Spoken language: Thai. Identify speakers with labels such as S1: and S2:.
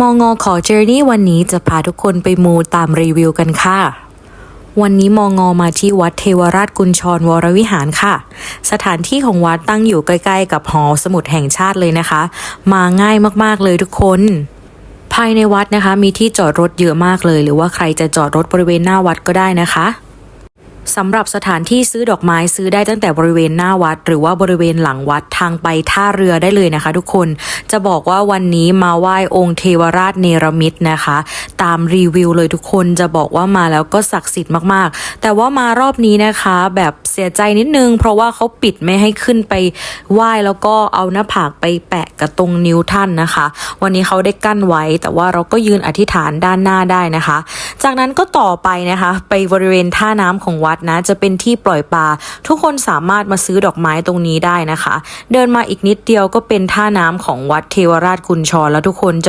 S1: มองอขอเจอร์นี่วันนี้จะพาทุกคนไปมูตามรีวิวกันค่ะ วันนี้มองอมาที่วัดเทวราชกุญชรวรวิหารค่ะ สถานที่ของวัดตั้งอยู่ใกล้ ๆ กับหอสมุดแห่งชาติเลยนะคะ มาง่ายมากๆเลยทุกคน ภายในวัดนะคะ มีที่จอดรถเยอะมากเลย หรือว่าใครจะจอดรถบริเวณหน้าวัดก็ได้นะคะ สำหรับสถานที่ซื้อดอกไม้ซื้อได้ตั้งแต่บริเวณหน้าวัด หรือว่าบริเวณหลังวัดทางไปท่าเรือได้เลยนะคะ ทุกคนจะบอกว่าวันนี้มาไหว้องค์เทวราชเนรมิตนะคะ ตามรีวิวเลยทุกคนจะบอกว่ามาแล้วก็ศักดิ์สิทธิ์มากๆ แต่ว่ามารอบนี้นะคะ แบบเสียใจนิดนึง เพราะว่าเขาปิดไม่ให้ขึ้นไปไหว้แล้วก็เอาหน้าผากไปแปะกับตรงนิ้วท่านนะคะ วันนี้เขาได้กั้นไว้ แต่ว่าเราก็ยืนอธิษฐานด้านหน้าได้นะคะ จากนั้นก็ต่อไปนะคะ ไปบริเวณท่าน้ำของวัดนะ จะเป็นที่ปล่อยปลาทุกคนสามารถมาซื้อดอกไม้ตรงนี้ได้นะคะ เดินมาอีกนิดเดียวก็เป็นท่าน้ำของวัดเทวราชกุญชรแล้วทุกคนจะ